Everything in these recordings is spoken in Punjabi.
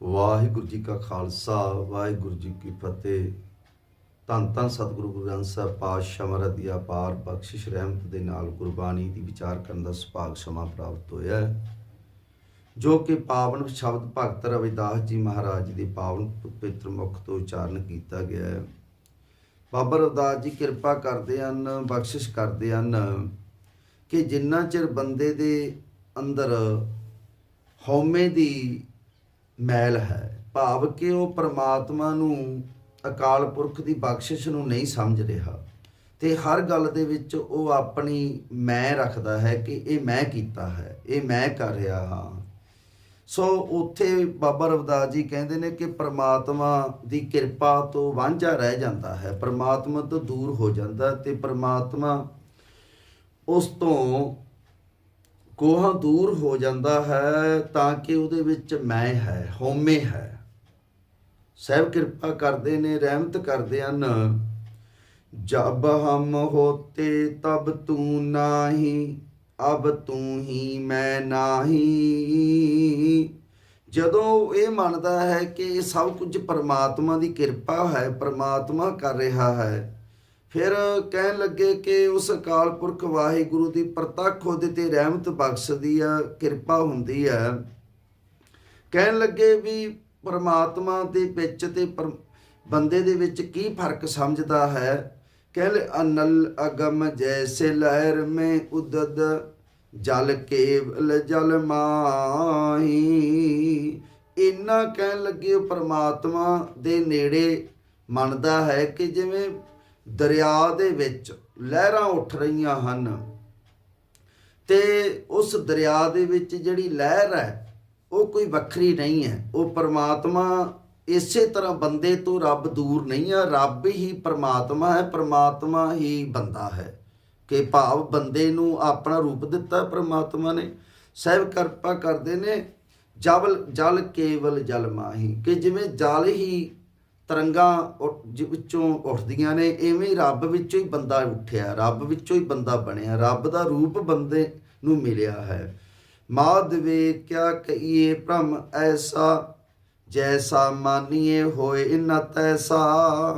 ਵਾਹਿਗੁਰੂ ਜੀ ਕਾ ਖਾਲਸਾ, ਵਾਹਿਗੁਰੂ ਜੀ ਕੀ ਫਤਿਹ। ਧੰਨ ਧੰਨ ਸਤਿਗੁਰੂ ਗੁਰੂ ਗ੍ਰੰਥ ਸਾਹਿਬ, ਪਾਤਸ਼ਾਹ ਮਹਾਰਾਜ ਦੀ ਅਪਾਰ ਬਖਸ਼ਿਸ਼, ਰਹਿਮਤ ਦੇ ਨਾਲ ਗੁਰਬਾਣੀ ਦੀ ਵਿਚਾਰ ਕਰਨ ਦਾ ਸੁਭਾਗ ਸਮਾਂ ਪ੍ਰਾਪਤ ਹੋਇਆ ਜੋ ਕਿ ਪਾਵਨ ਸ਼ਬਦ ਭਗਤ ਰਵਿਦਾਸ ਜੀ ਮਹਾਰਾਜ ਜੀ ਦੇ ਪਾਵਨ ਪਵਿੱਤਰ ਮੁਖ ਤੋਂ ਉਚਾਰਨ ਕੀਤਾ ਗਿਆ ਹੈ। ਬਾਬਾ ਰਵਿਦਾਸ ਜੀ ਕਿਰਪਾ ਕਰਦੇ ਹਨ, ਬਖਸ਼ਿਸ਼ ਕਰਦੇ ਹਨ ਕਿ ਜਿੰਨਾ ਚਿਰ ਬੰਦੇ ਦੇ ਅੰਦਰ ਹਉਮੈ ਦੀ ਮੈਲ ਹੈ। ਭਾਵ ਕਿ ਉਹ ਪ੍ਰਮਾਤਮਾ ਨੂੰ ਅਕਾਲ ਪੁਰਖ ਦੀ ਬਖਸ਼ਿਸ਼ ਨੂੰ ਨਹੀਂ ਸਮਝ ਰਿਹਾ। ਤੇ ਹਰ ਗੱਲ ਦੇ ਵਿੱਚ ਉਹ ਆਪਣੀ ਮੈਂ ਰੱਖਦਾ ਹੈ ਕਿ ਇਹ ਮੈਂ ਕੀਤਾ ਹੈ, ਇਹ ਮੈਂ ਕਰ ਰਿਹਾ ਹਾਂ। ਸੋ ਉੱਥੇ ਬਾਬਾ ਰਵਦਾਸ ਜੀ ਕਹਿੰਦੇ ਨੇ ਕਿ ਪ੍ਰਮਾਤਮਾ ਦੀ ਕਿਰਪਾ ਤੋਂ ਵਾਂਝਾ ਰਹਿ ਜਾਂਦਾ ਹੈ, ਪ੍ਰਮਾਤਮਾ ਤੋਂ ਦੂਰ ਹੋ ਜਾਂਦਾ ਤੇ ਪ੍ਰਮਾਤਮਾ ਉਸ ਤੋਂ ਕੋਹਾਂ ਦੂਰ ਹੋ ਜਾਂਦਾ ਹੈ ਤਾਂ ਕਿ ਉਹਦੇ ਵਿੱਚ ਮੈਂ ਹੈ, ਹਉਮੈ ਹੈ। ਸਹਿਬ ਕਿਰਪਾ ਕਰਦੇ ਨੇ, ਰਹਿਮਤ ਕਰਦੇ ਹਨ। ਜਬ ਹਮ ਹੋਤੇ ਤਬ ਤੂੰ ਨਾਹੀ, ਅਬ ਤੂੰ ਹੀ ਮੈਂ ਨਾਹੀ। ਜਦੋਂ ਇਹ ਮੰਨਦਾ ਹੈ ਕਿ ਇਹ ਸਭ ਕੁਝ ਪਰਮਾਤਮਾ ਦੀ ਕਿਰਪਾ ਹੈ, ਪਰਮਾਤਮਾ ਕਰ ਰਿਹਾ ਹੈ ਫਿਰ ਕਹਿਣ ਲੱਗੇ ਕਿ ਉਸ ਅਕਾਲ ਪੁਰਖ ਵਾਹਿਗੁਰੂ ਦੀ ਪ੍ਰਤੱਖ ਉਹਦੇ ਤੇ ਰਹਿਮਤ ਬਖਸ਼ਦੀ ਆ, ਕਿਰਪਾ ਹੁੰਦੀ ਹੈ ਕਹਿਣ ਲੱਗੇ ਵੀ ਪਰਮਾਤਮਾ ਦੇ ਵਿੱਚ ਤੇ ਪਰ- ਬੰਦੇ ਦੇ ਵਿੱਚ ਕੀ ਫ਼ਰਕ ਸਮਝਦਾ ਹੈ? ਕਹਿੰਦੇ ਅਨਲ ਅਗਮ ਜੈਸੇ ਲਹਿਰ ਮੇ ਉਦਦ, ਜਲ ਕੇਵਲ ਜਲ ਮਾਹੀ। ਇੰਨਾ ਕਹਿਣ ਲੱਗੇ ਪਰਮਾਤਮਾ ਦੇ ਨੇੜੇ ਮੰਨਦਾ ਹੈ ਕਿ ਜਿਵੇਂ ਦਰਿਆ ਦੇ ਵਿੱਚ ਲਹਿਰਾਂ ਉੱਠ ਰਹੀਆਂ ਹਨ। ਤੇ ਉਸ ਦਰਿਆ ਦੇ ਵਿੱਚ ਜਿਹੜੀ ਲਹਿਰ ਹੈ, ਉਹ ਕੋਈ ਵੱਖਰੀ ਨਹੀਂ ਹੈ। ਉਹ ਪਰਮਾਤਮਾ ਇਸੇ ਤਰ੍ਹਾਂ ਬੰਦੇ ਤੋਂ ਰੱਬ ਦੂਰ ਨਹੀਂ ਹੈ ਰੱਬ ਹੀ ਪਰਮਾਤਮਾ ਹੈ, ਪਰਮਾਤਮਾ ਹੀ ਬੰਦਾ ਹੈ। ਕਿ ਭਾਵ ਬੰਦੇ ਨੂੰ ਆਪਣਾ ਰੂਪ ਦਿੱਤਾ ਪਰਮਾਤਮਾ ਨੇ। ਸਹਿਬ ਕਿਰਪਾ ਕਰਦੇ ਨੇ ਜਲ ਜਲ ਕੇਵਲ ਜਲ ਮਾਹੀ। ਕਿ ਜਿਵੇਂ ਜਲ ਹੀ ਤਰੰਗਾਂ ਉੱਠ- ਵਿੱਚੋਂ ਉੱਠਦੀਆਂ ਨੇ, ਐਵੇਂ ਹੀ ਰੱਬ ਵਿੱਚੋਂ ਹੀ ਬੰਦਾ ਉੱਠਿਆ, ਰੱਬ ਵਿੱਚੋਂ ਹੀ ਬੰਦਾ ਬਣਿਆ, ਰੱਬ ਦਾ ਰੂਪ ਬੰਦੇ ਨੂੰ ਮਿਲਿਆ ਹੈ। ਮਾਧਵੇ ਕਿਆ ਕਹੀਏ, ਭ੍ਰਮ ਐਸਾ, ਜੈਸਾ ਮਾਨੀਏ ਹੋਏ ਨ ਤੈਸਾ।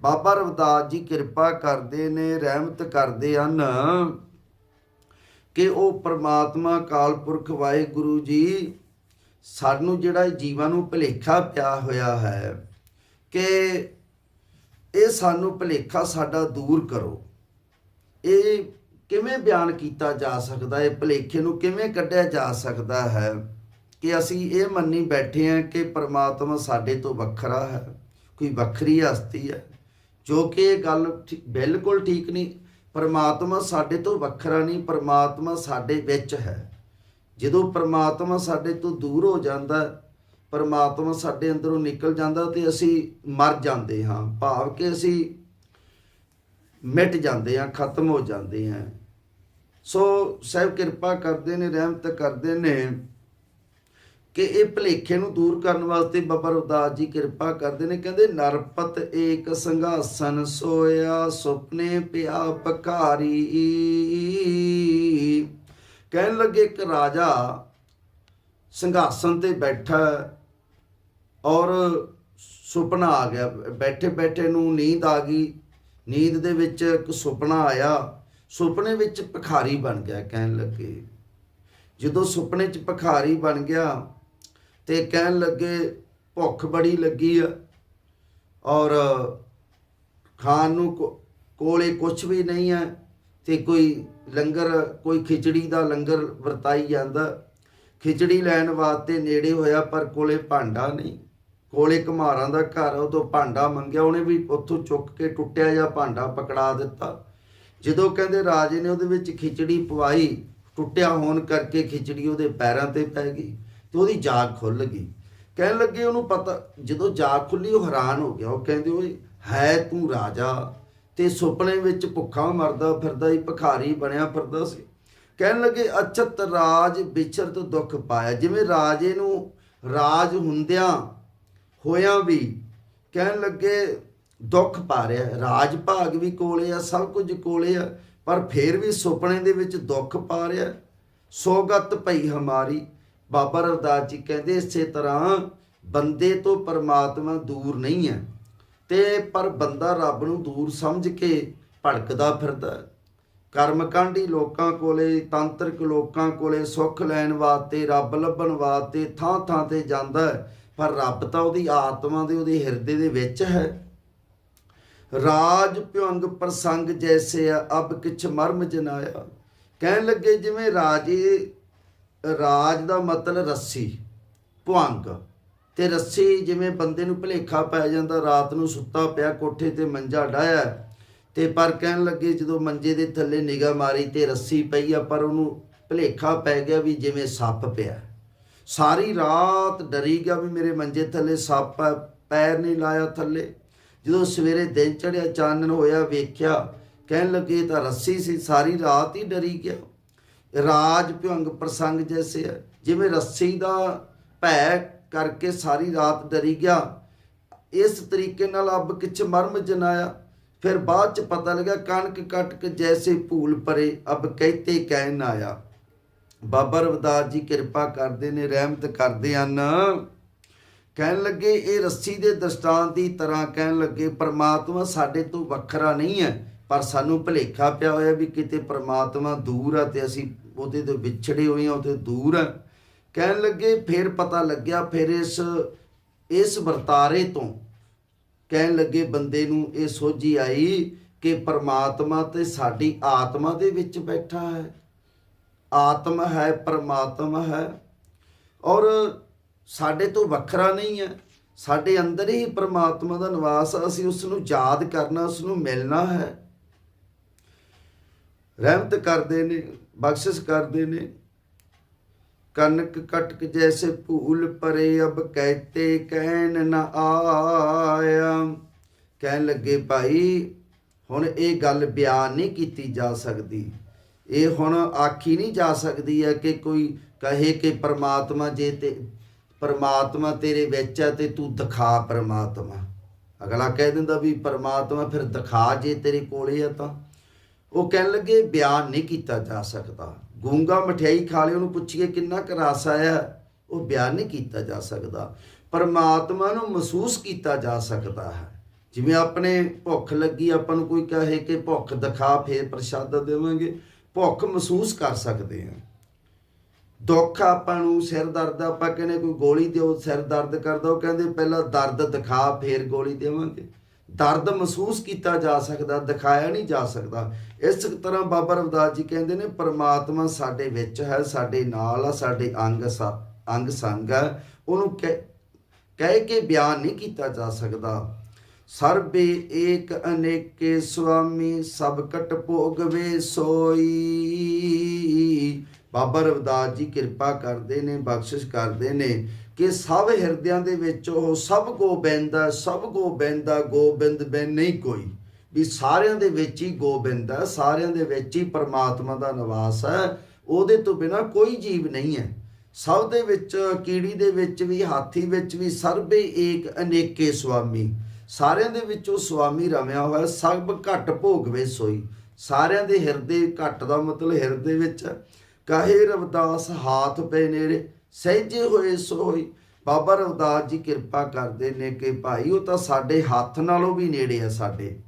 ਬਾਬਾ ਰਵਦਾਸ ਜੀ ਕਿਰਪਾ ਕਰਦੇ ਨੇ, ਰਹਿਮਤ ਕਰਦੇ ਹਨ ਕਿ ਉਹ ਪ੍ਰਮਾਤਮਾ ਕਾਲ ਪੁਰਖ ਵਾਹਿਗੁਰੂ ਜੀ, ਸਾਨੂੰ ਜਿਹੜਾ ਇਹ ਜੀਵਾਂ ਨੂੰ ਭੁਲੇਖਾ ਪਿਆ ਹੋਇਆ ਹੈ। ਕਿ ਇਹ ਸਾਨੂੰ ਭੁਲੇਖਾ ਸਾਡਾ ਦੂਰ ਕਰੋ। ਇਹ ਕਿਵੇਂ ਬਿਆਨ ਕੀਤਾ ਜਾ ਸਕਦਾ ਹੈ? ਭੁਲੇਖੇ ਨੂੰ ਕਿਵੇਂ ਕੱਢਿਆ ਜਾ ਸਕਦਾ ਹੈ? ਕਿ ਅਸੀਂ ਇਹ ਮੰਨੀ ਬੈਠੇ ਹਾਂ ਕਿ ਪ੍ਰਮਾਤਮਾ ਸਾਡੇ ਤੋਂ ਵੱਖਰਾ ਹੈ। ਕੋਈ ਵੱਖਰੀ ਹਸਤੀ ਹੈ। ਜੋ ਕਿ ਇਹ ਗੱਲ ਠੀ- ਬਿਲਕੁਲ ਠੀਕ ਨਹੀਂ। ਪਰਮਾਤਮਾ ਸਾਡੇ ਤੋਂ ਵੱਖਰਾ ਨਹੀਂ, ਪਰਮਾਤਮਾ ਸਾਡੇ ਵਿੱਚ ਹੈ। ਜਦੋਂ ਪਰਮਾਤਮਾ ਸਾਡੇ ਤੋਂ ਦੂਰ ਹੋ ਜਾਂਦਾ ਪਰਮਾਤਮਾ ਸਾਡੇ ਅੰਦਰੋਂ ਨਿਕਲ ਜਾਂਦਾ ਤੇ ਅਸੀਂ ਮਰ ਜਾਂਦੇ ਹਾਂ। ਭਾਵ ਕਿ ਅਸੀਂ ਮਿਟ ਜਾਂਦੇ ਹਾਂ, ਖਤਮ ਹੋ ਜਾਂਦੇ ਹਾਂ। ਸੋ ਸਹਿਬ ਕਿਰਪਾ ਕਰਦੇ ਨੇ, ਰਹਿਮਤ ਕਰਦੇ ਨੇ ਕਿ ਇਹ ਭਲੇਖੇ ਨੂੰ ਦੂਰ ਕਰਨ ਵਾਸਤੇ ਬਾਬਾ ਰਵਦਾਸ ਜੀ ਕਿਰਪਾ ਕਰਦੇ ਨੇ। ਕਹਿੰਦੇ, ਨਰਪਤ ਏਕ ਸੰਘਾਸਨ ਸੋਇਆ, ਸੁਪਨੇ ਪਿਆ ਪਕਾਰੀ ਕਹਿਣ ਲੱਗੇ, ਇੱਕ ਰਾਜਾ ਸੰਘਾਸਨ ਤੇ ਬੈਠਾ ਔਰ ਸੁਪਨਾ ਆ ਗਿਆ। ਬੈਠੇ ਬੈਠੇ ਨੂੰ ਨੀਂਦ ਆ ਗਈ। ਨੀਂਦ ਦੇ ਵਿੱਚ ਇੱਕ ਸੁਪਨਾ ਆਇਆ। ਸੁਪਨੇ ਵਿੱਚ ਭਿਖਾਰੀ ਬਣ ਗਿਆ ਕਹਿਣ ਲੱਗੇ। ਜਦੋਂ ਸੁਪਨੇ 'ਚ ਭਿਖਾਰੀ ਬਣ ਗਿਆ ਤੇ ਕਹਿਣ ਲੱਗੇ, ਭੁੱਖ ਬੜੀ ਲੱਗੀ ਆ। ਔਰ ਖਾਣ ਨੂੰ ਕੋ- ਕੋਲੇ ਕੁਝ ਵੀ ਨਹੀਂ ਹੈ ਤੇ ਕੋਈ ਲੰਗਰ, ਕੋਈ ਖਿਚੜੀ ਦਾ ਲੰਗਰ ਵਰਤਾਈ ਜਾਂਦਾ। ਖਿਚੜੀ ਲੈਣ ਵਾਸਤੇ ਨੇੜੇ ਹੋਇਆ ਪਰ ਕੋਲੇ ਭਾਂਡਾ ਨਹੀਂ। ਕੋਲੇ ਕੁਮਾਰਾਂ ਦਾ ਘਰ ਉਹ ਤੋਂ ਭਾਂਡਾ ਮੰਗਿਆ, ਉਹਨੇ ਵੀ ਉੱਥੋਂ ਚੁੱਕ ਕੇ ਟੁੱਟਿਆ ਜਿਹਾ ਭਾਂਡਾ ਪਕੜਾ ਦਿੱਤਾ। ਜਦੋਂ ਕਹਿੰਦੇ ਰਾਜੇ ਨੇ ਉਹਦੇ ਵਿੱਚ ਖਿਚੜੀ ਪਵਾਈ, ਟੁੱਟਿਆ ਹੋਣ ਕਰਕੇ ਖਿਚੜੀ ਉਹਦੇ ਪੈਰਾਂ ਤੇ ਪੈ ਗਈ ਤੇ ਉਹਦੀ ਜਾਗ ਖੁੱਲ ਗਈ। ਕਹਿਣ ਲੱਗੇ ਉਹਨੂੰ ਪਤਾ, ਜਦੋਂ ਜਾਗ ਖੁੱਲੀ, ਉਹ ਹੈਰਾਨ ਹੋ ਗਿਆ। ਉਹ ਕਹਿੰਦੇ, ਓਏ, ਹੈ ਤੂੰ ਰਾਜਾ? ਤੇ ਸੁਪਨੇ ਵਿੱਚ ਭੁੱਖਾ ਮਰਦਾ ਫਿਰਦਾ ਹੀ ਭਖਾਰੀ ਬਣਿਆ ਫਿਰਦਾ ਸੀ। ਕਹਿਣ ਲੱਗੇ ਅਚਤ ਰਾਜ ਵਿਚਰਤ ਦੁੱਖ ਪਾਇਆ। ਜਿਵੇਂ ਰਾਜੇ ਨੂੰ ਰਾਜ ਹੁੰਦਿਆਂ ਹੋਇਆਂ ਵੀ, ਕਹਿਣ ਲੱਗੇ ਦੁੱਖ ਪਾ ਰਿਹਾ ਰਾਜ ਭਾਗ ਵੀ ਕੋਲੇ ਆ, ਸਭ ਕੁਝ ਕੋਲੇ ਆ, ਪਰ ਫੇਰ ਵੀ ਸੁਪਨੇ ਦੇ ਵਿੱਚ ਦੁੱਖ ਪਾ ਰਿਹਾ ਸੋਗਤ ਪਈ ਹਮਾਰੀ, ਬਾਬਾ ਰਵਦਾਸ ਜੀ ਕਹਿੰਦੇ ਇਸੇ ਤਰ੍ਹਾਂ ਬੰਦੇ ਤੋਂ ਪਰਮਾਤਮਾ ਦੂਰ ਨਹੀਂ ਹੈ, ਤੇ ਪਰ ਬੰਦਾ ਰੱਬ ਨੂੰ ਦੂਰ ਸਮਝ ਕੇ ਭੜਕਦਾ ਫਿਰਦਾ ਹੈ। ਕਰਮਕਾਂਡੀ ਲੋਕਾਂ ਕੋਲੇ, ਤਾਂਤਰਿਕ ਲੋਕਾਂ ਕੋਲੇ ਸੁੱਖ ਲੈਣ ਵਾਸਤੇ, ਰੱਬ ਲੱਭਣ ਵਾਸਤੇ ਥਾਂ ਥਾਂ ਤੇ ਜਾਂਦਾ ਪਰ ਰੱਬ ਤਾਂ ਉਹਦੀ ਆਤਮਾ ਦੇ, ਉਹਦੇ ਹਿਰਦੇ ਦੇ ਵਿੱਚ ਹੈ। ਰਾਜ ਭਯੰਗ ਪ੍ਰਸੰਗ ਜੈਸੇ ਆ, ਅਬ ਕਿਛ ਮਰਮ ਜਨਾਇਆ। ਕਹਿਣ ਲੱਗੇ ਜਿਵੇਂ ਰਾਜੇ, ਰਾਜ ਦਾ ਮਤਲਬ ਰੱਸੀ ਭੁਅੰਗ ਤੇ ਰੱਸੀ ਜਿਵੇਂ ਬੰਦੇ ਨੂੰ ਭੁਲੇਖਾ ਪੈ ਜਾਂਦਾ, ਰਾਤ ਨੂੰ ਸੁੱਤਾ ਪਿਆ, ਕੋਠੇ ਤੇ ਮੰਜਾ ਡਾਇਆ ਤੇ ਪਰ ਕਹਿਣ ਲੱਗੇ ਜਦੋਂ ਮੰਜੇ ਦੇ ਥੱਲੇ ਨਿਗਾਹ ਮਾਰੀ ਤੇ ਰੱਸੀ ਪਈ ਆ, ਪਰ ਉਹਨੂੰ ਭੁਲੇਖਾ ਪੈ ਗਿਆ ਵੀ ਜਿਵੇਂ ਸੱਪ ਪਿਆ। ਸਾਰੀ ਰਾਤ ਡਰੀ ਗਿਆ ਵੀ ਮੇਰੇ ਮੰਜੇ ਥੱਲੇ ਸੱਪ ਹੈ, ਪੈਰ ਨਹੀਂ ਲਾਇਆ ਥੱਲੇ। ਜਦੋਂ ਸਵੇਰੇ ਦਿਨ ਚੜਿਆ ਚਾਨਣ ਹੋਇਆ, ਵੇਖਿਆ, ਕਹਿਣ ਲੱਗੇ ਤਾਂ ਰੱਸੀ ਸੀ, ਸਾਰੀ ਰਾਤ ਹੀ ਡਰੀ ਗਿਆ। ਰਾਜ ਭਯੰਗ ਪ੍ਰਸੰਗ ਜੈਸੇ ਹੈ। ਜਿਵੇਂ ਰੱਸੀ ਦਾ ਭੈ ਕਰਕੇ ਸਾਰੀ ਰਾਤ ਡਰੀ ਗਿਆ, ਇਸ ਤਰੀਕੇ ਨਾਲ ਅੱਬ ਕਿਛ ਮਰਮ ਜਨਾਇਆ। ਫਿਰ ਬਾਅਦ ਚ ਪਤਾ ਲੱਗਾ, ਕਣਕ ਕੱਟ ਕੇ ਜੈਸੇ ਭੂਲ ਪਰੇ ਅਬ ਕਹਤੇ ਕਹਿਣ ਆਇਆ। ਬਾਬਾ ਰਵਿਦਾਸ ਜੀ ਕਿਰਪਾ ਕਰਦੇ ਨੇ, ਰਹਿਮਤ ਕਰਦੇ ਹਨ। ਕਹਿਣ ਲੱਗੇ, ਇਹ ਰੱਸੀ ਦੇ ਦ੍ਰਿਸ਼ਟਾਂਤ ਦੀ ਤਰ੍ਹਾਂ ਕਹਿਣ ਲੱਗੇ, ਪਰਮਾਤਮਾ ਸਾਡੇ ਤੋਂ ਵੱਖਰਾ ਨਹੀਂ ਹੈ, ਪਰ ਸਾਨੂੰ ਭੁਲੇਖਾ ਪਿਆ ਹੋਇਆ ਵੀ ਕਿਤੇ ਪਰਮਾਤਮਾ ਦੂਰ ਆ ਤੇ ਅਸੀਂ ਉਹਦੇ ਤੋਂ ਵਿਛੜੇ ਹੋਏ ਆ ਉਹਦੇ ਦੂਰ ਆ। ਕਹਿਣ ਲੱਗੇ, ਫਿਰ ਪਤਾ ਲੱਗਿਆ, ਫਿਰ ਇਸ ਇਸ ਵਰਤਾਰੇ ਤੋਂ ਕਹਿਣ ਲੱਗੇ ਬੰਦੇ ਨੂੰ ਇਹ ਸੋਝੀ ਆਈ ਕਿ ਪਰਮਾਤਮਾ ਤੇ ਸਾਡੀ ਆਤਮਾ ਦੇ ਵਿੱਚ ਬੈਠਾ ਹੈ। ਆਤਮ ਹੈ, ਪਰਮਾਤਮਾ ਹੈ। ਔਰ ਸਾਡੇ ਤੋਂ ਵੱਖਰਾ ਨਹੀਂ ਹੈ। ਸਾਡੇ ਅੰਦਰ ਹੀ ਪਰਮਾਤਮਾ ਦਾ ਨਿਵਾਸ ਹੈ। ਅਸੀਂ ਉਸ ਨੂੰ ਯਾਦ ਕਰਨਾ ਉਸ ਨੂੰ ਮਿਲਣਾ ਹੈ। ਰਹਿਮਤ ਕਰਦੇ ਨੇ, ਬਖਸ਼ਿਸ਼ ਕਰਦੇ ਨੇ। ਕਨਕ ਕਟਕ ਜੈਸੇ ਭੂਲ ਪਰੇ ਅਬ ਕਹਤੇ ਕਹਿਣ ਨਾ ਆਇਆ। ਕਹਿਣ ਲੱਗੇ, ਭਾਈ, ਹੁਣ ਇਹ ਗੱਲ ਬਿਆਨ ਨਹੀਂ ਕੀਤੀ ਜਾ ਸਕਦੀ। ਇਹ ਹੁਣ ਆਖੀ ਨਹੀਂ ਜਾ ਸਕਦੀ ਹੈ ਕਿ ਕੋਈ ਕਹੇ ਕਿ ਪਰਮਾਤਮਾ ਜੇ ਤੇ, ਪਰਮਾਤਮਾ ਤੇਰੇ ਵਿੱਚ ਹੈ ਤੇ ਤੂੰ ਦਿਖਾ ਪਰਮਾਤਮਾ। ਅਗਲਾ ਕਹਿ ਦਿੰਦਾ ਵੀ ਪਰਮਾਤਮਾ ਫਿਰ ਦਿਖਾ ਜੇ ਤੇਰੇ ਕੋਲੇ ਆ ਤਾਂ। ਉਹ ਕਹਿਣ ਲੱਗੇ, ਬਿਆਨ ਨਹੀਂ ਕੀਤਾ ਜਾ ਸਕਦਾ। ਗੂੰਗਾ ਮਠਿਆਈ ਖਾ ਲਿਓ ਉਹਨੂੰ ਪੁੱਛੀਏ ਕਿੰਨਾ ਕੁ ਰਸ ਆਇਆ। ਉਹ ਬਿਆਨ ਨਹੀਂ ਕੀਤਾ ਜਾ ਸਕਦਾ। ਪਰਮਾਤਮਾ ਨੂੰ ਮਹਿਸੂਸ ਕੀਤਾ ਜਾ ਸਕਦਾ ਹੈ। ਜਿਵੇਂ ਆਪਣੇ ਭੁੱਖ ਲੱਗੀ, ਆਪਾਂ ਨੂੰ ਕੋਈ ਕਹੇ ਕਿ ਭੁੱਖ ਦਿਖਾ, ਫੇਰ ਪ੍ਰਸ਼ਾਦਾ ਦੇਵਾਂਗੇ। ਭੁੱਖ ਮਹਿਸੂਸ ਕਰ ਸਕਦੇ ਹਾਂ। ਦੁੱਖ ਆਪਾਂ ਨੂੰ ਸਿਰ ਦਰਦ, ਆਪਾਂ ਕਹਿੰਦੇ ਕੋਈ ਗੋਲੀ ਦਿਓ, ਸਿਰ ਦਰਦ ਕਰਦਾ, ਉਹ ਕਹਿੰਦੇ ਪਹਿਲਾਂ ਦਰਦ ਦਿਖਾ, ਫੇਰ ਗੋਲੀ ਦੇਵਾਂਗੇ। ਦਰਦ ਮਹਿਸੂਸ ਕੀਤਾ ਜਾ ਸਕਦਾ, ਦਿਖਾਇਆ ਨਹੀਂ ਜਾ ਸਕਦਾ। ਇਸ ਤਰ੍ਹਾਂ ਬਾਬਾ ਰਵਿਦਾਸ ਜੀ ਕਹਿੰਦੇ ਨੇ, ਪਰਮਾਤਮਾ ਸਾਡੇ ਵਿੱਚ ਹੈ, ਸਾਡੇ ਨਾਲ ਆ, ਸਾਡੇ ਅੰਗ ਸਾ- ਅੰਗ ਸੰਗ ਹੈ ਉਹਨੂੰ ਕਹਿ ਕਹਿ ਕੇ ਬਿਆਨ ਨਹੀਂ ਕੀਤਾ ਜਾ ਸਕਦਾ। ਸਰਬੇ ਏਕ ਅਨੇਕੇ ਸੁਆਮੀ, ਸਭ ਕਟ ਭੋਗਵੇ ਸੋਈ। ਬਾਬਾ ਰਵਿਦਾਸ ਜੀ ਕਿਰਪਾ ਕਰਦੇ ਨੇ, ਬਖਸ਼ਿਸ਼ ਕਰਦੇ ਨੇ ਕਿ ਸਭ ਹਿਰਦਿਆਂ ਦੇ ਵਿੱਚ ਉਹ ਸਭ ਗੋਬਿੰਦ ਹੈ ਸਭ ਗੋਬਿੰਦ ਹੈ ਗੋਬਿੰਦ ਬਿਨ ਨਹੀਂ ਕੋਈ। ਵੀ ਸਾਰਿਆਂ ਦੇ ਵਿੱਚ ਹੀ ਗੋਬਿੰਦ ਹੈ ਸਾਰਿਆਂ ਦੇ ਵਿੱਚ ਹੀ ਪਰਮਾਤਮਾ ਦਾ ਨਿਵਾਸ ਹੈ ਉਹਦੇ ਤੋਂ ਬਿਨਾ ਕੋਈ ਜੀਵ ਨਹੀਂ ਹੈ। ਸਭ ਦੇ ਵਿੱਚ, ਕੀੜੀ ਦੇ ਵਿੱਚ ਵੀ, ਹਾਥੀ ਵਿੱਚ ਵੀ, ਸਰਬੇ ਏਕ ਅਨੇਕੇ ਸੁਆਮੀ। ਸਾਰਿਆਂ ਦੇ ਵਿੱਚ ਉਹ ਸੁਆਮੀ ਰਮਿਆ ਹੋਇਆ ਸਭ ਘਟ ਭੋਗਵੇ ਸੋਈ। ਸਾਰਿਆਂ ਦੇ ਹਿਰਦੇ ਘਟ ਦਾ ਮਤਲਬ ਹਿਰਦੇ ਵਿੱਚ ਕਹੇ ਰਵਦਾਸ, ਹਾਥ ਪੈ ਨੇੜੇ, ਸਹਿਜੇ ਹੋਏ ਸੋਈ। ਬਾਬਾ ਰਵਦਾਸ ਜੀ ਕਿਰਪਾ ਕਰਦੇ ਨੇ ਕਿ ਭਾਈ, ਉਹ ਤਾਂ ਸਾਡੇ ਹੱਥ ਨਾਲੋਂ ਵੀ ਨੇੜੇ ਆ ਸਾਡੇ।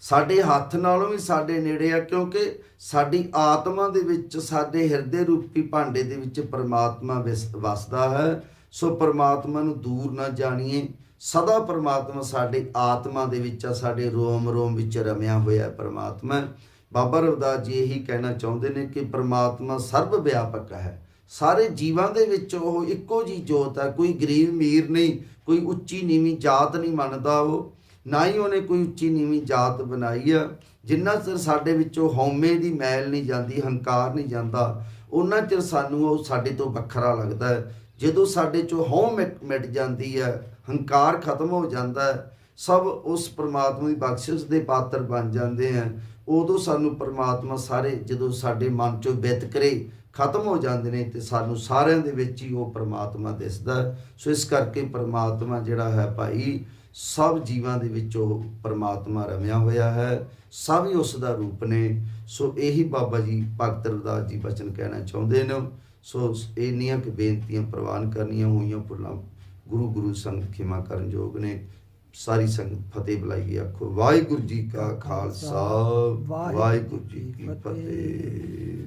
ਸਾਡੇ ਹੱਥ ਨਾਲੋਂ ਵੀ ਸਾਡੇ ਨੇੜੇ ਆ ਕਿਉਂਕਿ ਸਾਡੀ ਆਤਮਾ ਦੇ ਵਿੱਚ, ਸਾਡੇ ਹਿਰਦੇ ਰੂਪੀ ਭਾਂਡੇ ਦੇ ਵਿੱਚ ਪਰਮਾਤਮਾ ਵਿਸ- ਵਸਦਾ ਹੈ। ਸੋ ਪਰਮਾਤਮਾ ਨੂੰ ਦੂਰ ਨਾ ਜਾਣੀਏ। ਸਦਾ ਪਰਮਾਤਮਾ ਸਾਡੇ ਆਤਮਾ ਦੇ ਵਿੱਚ ਆ, ਸਾਡੇ ਰੋਮ ਰੋਮ ਵਿੱਚ ਰਮਿਆ ਹੋਇਆ ਪਰਮਾਤਮਾ। ਬਾਬਾ ਰਵਿਦਾਸ ਜੀ ਇਹੀ ਕਹਿਣਾ ਚਾਹੁੰਦੇ ਨੇ ਕਿ ਪਰਮਾਤਮਾ ਸਰਬ ਵਿਆਪਕ ਹੈ। ਸਾਰੇ ਜੀਵਾਂ ਦੇ ਵਿੱਚ ਉਹ ਇੱਕੋ ਜੀ ਜੋਤ ਹੈ। ਕੋਈ ਗਰੀਬ ਅਮੀਰ ਨਹੀਂ, ਕੋਈ ਉੱਚੀ ਨੀਵੀਂ ਜਾਤ ਨਹੀਂ ਮੰਨਦਾ ਉਹ, ਨਾ ਹੀ ਉਹਨੇ ਕੋਈ ਉੱਚੀ ਨੀਵੀਂ ਜਾਤ ਬਣਾਈ ਆ। ਜਿੰਨਾ ਚਿਰ ਸਾਡੇ ਵਿੱਚੋਂ ਹਉਮੈ ਦੀ ਮੈਲ ਨਹੀਂ ਜਾਂਦੀ, ਹੰਕਾਰ ਨਹੀਂ ਜਾਂਦਾ ਉਹਨਾਂ ਚਿਰ ਸਾਨੂੰ ਉਹ ਸਾਡੇ ਤੋਂ ਵੱਖਰਾ ਲੱਗਦਾ ਹੈ। ਜਦੋਂ ਸਾਡੇ ਚੋਂ ਹਉ ਮਿਟ ਮਿਟ ਜਾਂਦੀ ਹੈ ਹੰਕਾਰ ਖਤਮ ਹੋ ਜਾਂਦਾ ਹੈ। ਸਭ ਉਸ ਪ੍ਰਮਾਤਮਾ ਦੀ ਬਖਸ਼ਿਸ਼ ਦੇ ਪਾਤਰ ਬਣ ਜਾਂਦੇ ਆ। ਉਦੋਂ ਸਾਨੂੰ ਪ੍ਰਮਾਤਮਾ ਸਾਰੇ ਜਦੋਂ ਸਾਡੇ ਮਨ ਚੋਂ ਵਿਤਕਰੇ ਖਤਮ ਹੋ ਜਾਂਦੇ ਨੇ ਤੇ ਸਾਨੂੰ ਸਾਰਿਆਂ ਦੇ ਵਿੱਚ ਹੀ ਉਹ ਪ੍ਰਮਾਤਮਾ ਦਿਸਦਾ ਸੋ ਇਸ ਕਰਕੇ ਪ੍ਰਮਾਤਮਾ ਜਿਹੜਾ ਹੈ ਭਾਈ, ਸਭ ਜੀਵਾਂ ਦੇ ਵਿੱਚ ਉਹ ਪ੍ਰਮਾਤਮਾ ਰਮਿਆ ਹੋਇਆ ਹੈ। ਸਭ ਹੀ ਉਸ ਦਾ ਰੂਪ ਨੇ। ਸੋ ਇਹੀ ਬਾਬਾ ਜੀ ਭਗਤ ਰਵਿਦਾਸ ਜੀ ਬਚਨ ਕਹਿਣਾ ਚਾਹੁੰਦੇ ਨੇ। ਸੋ ਇੰਨੀਆਂ ਕਿ ਬੇਨਤੀਆਂ ਪ੍ਰਵਾਨ ਕਰਨੀਆਂ ਹੋਈਆਂ ਭੁੱਲਾਂ ਗੁਰੂ ਗੁਰੂ ਸੰਗਤ ਖਿਮਾ ਕਰਨ ਯੋਗ ਨੇ। ਸਾਰੀ ਸੰਗਤ ਫਤਿਹ ਬੁਲਾਈ ਆਖੋ ਵਾਹਿਗੁਰੂ ਜੀ ਕਾ ਖਾਲਸਾ। ਵਾਹਿਗੁਰੂ ਜੀ ਕੀ ਫਤਿਹ।